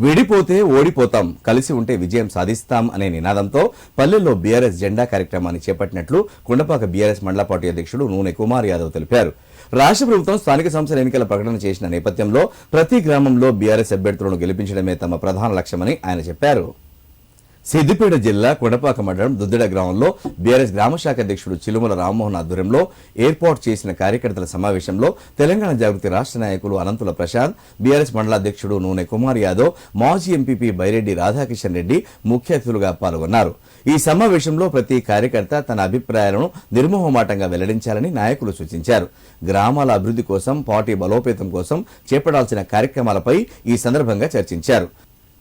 విడిపోతే ఓడిపోతాం. కలిసి ఉంటే విజయం సాధిస్తాం అనే నినాదంతో పల్లెల్లో బీఆర్ఎస్ జెండా కార్యక్రమాన్ని చేపట్టినట్లు కుండపాక బీఆర్ఎస్ మండల పార్టీ అధ్యక్షుడు నూనె కుమార్ యాదవ్ తెలిపారు. రాష్ట్ర ప్రభుత్వం స్థానిక సంస్థల ఎన్నికల ప్రకటన చేసిన నేపథ్యంలో ప్రతి గ్రామంలో బీఆర్ఎస్ అభ్యర్థులను గెలిపించడమే తమ ప్రధాన లక్ష్యమని ఆయన చెప్పారు. సిద్దిపేట జిల్లా కొండపాక మండలం దుద్దిడ గ్రామంలో బీఆర్ఎస్ గ్రామ శాఖ అధ్యక్షుడు చిలుమల రామ్మోహన్ ఆధ్వర్యంలో ఏర్పాటు చేసిన కార్యకర్తల సమావేశంలో తెలంగాణ జాగృతి రాష్ట్ర నాయకులు అనంతుల ప్రశాంత్ బీఆర్ఎస్ మండల అధ్యక్షుడు నూనె కుమార్ యాదవ్ మాజీ ఎంపీపీ బైరెడ్డి రాధాకిషన్ రెడ్డి ముఖ్య అతిథులుగా పాల్గొన్నారు. ఈ సమావేశంలో ప్రతి కార్యకర్త తన అభిప్రాయాలను నిర్మోహమాటంగా వెల్లడించాలని నాయకులు సూచించారు. గ్రామాల అభివృద్ధి కోసం పార్టీ బలోపేతం కోసం చేపట్టాల్సిన కార్యక్రమాలపై ఈ సందర్భంగా చర్చించారు.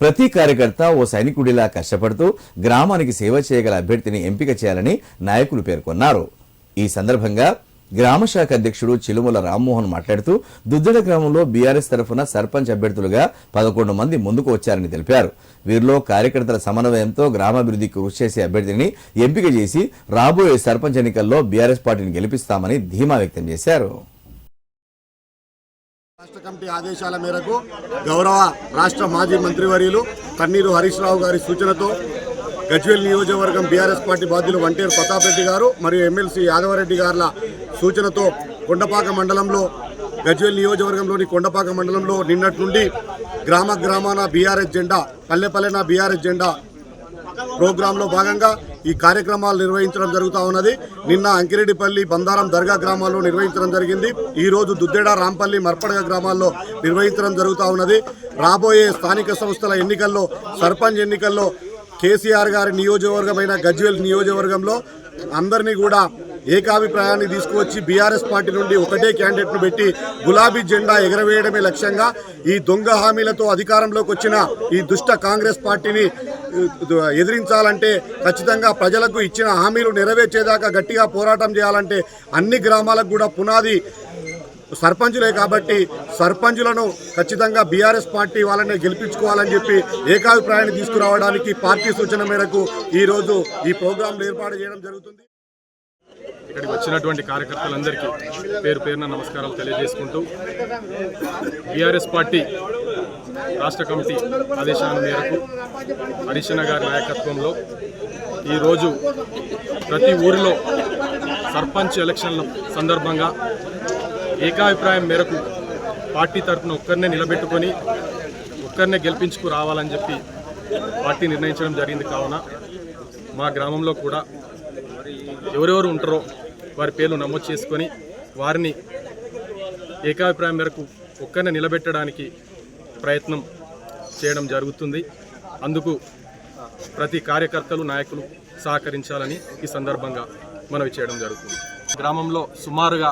ప్రతి కార్యకర్త ఓ సైనికుడిలా కష్టపడుతూ గ్రామానికి సేవ చేయగల అభ్యర్థిని ఎంపిక చేయాలని నాయకులు పేర్కొన్నారు. ఈ సందర్భంగా గ్రామ శాఖ అధ్యక్షుడు చిలుముల రామ్మోహన్ మాట్లాడుతూ దుద్దెడ గ్రామంలో బీఆర్ఎస్ తరఫున సర్పంచ్ అభ్యర్థులుగా పదకొండు మంది ముందుకు వచ్చారని తెలిపారు. వీరిలో కార్యకర్తల సమన్వయంతో గ్రామాభివృద్ధికి కృషి చేసే అభ్యర్థిని ఎంపిక చేసి రాబోయే సర్పంచ్ ఎన్నికల్లో బీఆర్ఎస్ పార్టీని గెలిపిస్తామని ధీమా వ్యక్తం చేశారు. రాష్ట్ర కమిటీ ఆదేశాల మేరకు గౌరవ రాష్ట్ర మాజీ మంత్రివర్యులు తన్నీరు హరీష్ రావు గారి సూచనతో గజ్వేల్ నియోజకవర్గం బీఆర్ఎస్ పార్టీ బాధ్యులు వంటేరు ప్రతాప్ రెడ్డి గారు మరియు ఎమ్మెల్సీ యాదవరెడ్డి గారుల సూచనతో కొండపాక మండలంలో గజ్వేల్ నియోజకవర్గంలోని కొండపాక మండలంలో నిన్నటి నుండి గ్రామ గ్రామాన బీఆర్ఎస్ జెండా పల్లె పల్లెన బీఆర్ఎస్ జెండా ప్రోగ్రాంలో భాగంగా ఈ కార్యక్రమాలు నిర్వహించడం జరుగుతూ ఉన్నది. నిన్న అంకిరెడ్డిపల్లి బందారం దర్గా గ్రామాల్లో నిర్వహించడం జరిగింది. ఈ రోజు దుద్దేడ రాంపల్లి మర్పడగ గ్రామాల్లో నిర్వహించడం జరుగుతూ ఉన్నది. రాబోయే స్థానిక సంస్థల ఎన్నికల్లో సర్పంచ్ ఎన్నికల్లో కేసీఆర్ గారి నియోజకవర్గమైన గజ్వేల్ నియోజకవర్గంలో అందరినీ కూడా ఏకాభిప్రాయాన్ని తీసుకువచ్చి బీఆర్ఎస్ పార్టీ నుండి ఒకటే క్యాండిడేట్ను పెట్టి గులాబీ జెండా ఎగరవేయడమే లక్ష్యంగా ఈ దొంగ హామీలతో అధికారంలోకి వచ్చిన ఈ దుష్ట కాంగ్రెస్ పార్టీని ఎదిరించాలంటే ఖచ్చితంగా ప్రజలకు ఇచ్చిన హామీలు నెరవేర్చేదాకా గట్టిగా పోరాటం చేయాలంటే అన్ని గ్రామాలకు కూడా పునాది సర్పంచులే కాబట్టి సర్పంచులను ఖచ్చితంగా బీఆర్ఎస్ పార్టీ వాళ్ళని గెలిపించుకోవాలని చెప్పి ఏకాభిప్రాయాన్ని తీసుకురావడానికి పార్టీ సూచన మేరకు ఈరోజు ఈ ప్రోగ్రాంను ఏర్పాటు చేయడం జరుగుతుంది. ఇక్కడికి వచ్చినటువంటి కార్యకర్తలందరికీ పేరు పేరున నమస్కారాలు తెలియజేసుకుంటూ బీఆర్ఎస్ పార్టీ రాష్ట్ర కమిటీ ఆదేశాల మేరకు హరిశన గారి నాయకత్వంలో ఈరోజు ప్రతి ఊరిలో సర్పంచ్ ఎలక్షన్ల సందర్భంగా ఏకాభిప్రాయం మేరకు పార్టీ తరఫున ఒక్కరినే నిలబెట్టుకొని ఒక్కరినే గెలిపించుకు రావాలని చెప్పి పార్టీ నిర్ణయించడం జరిగింది కావున మా గ్రామంలో కూడా ఎవరెవరు ఉంటారో వారి పేర్లు నమోదు చేసుకొని వారిని ఏకాభిప్రాయం మేరకు ఒక్కరిని నిలబెట్టడానికి ప్రయత్నం చేయడం జరుగుతుంది. అందుకు ప్రతి కార్యకర్తలు నాయకులు సహకరించాలని ఈ సందర్భంగా మనవి చేయడం జరుగుతుంది. గ్రామంలో సుమారుగా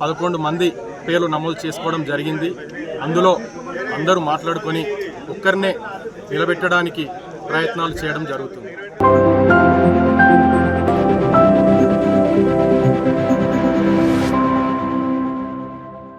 పదకొండు మంది పేర్లు నమోదు చేసుకోవడం జరిగింది. అందులో అందరూ మాట్లాడుకొని ఒక్కరినే నిలబెట్టడానికి ప్రయత్నాలు చేయడం జరుగుతుంది.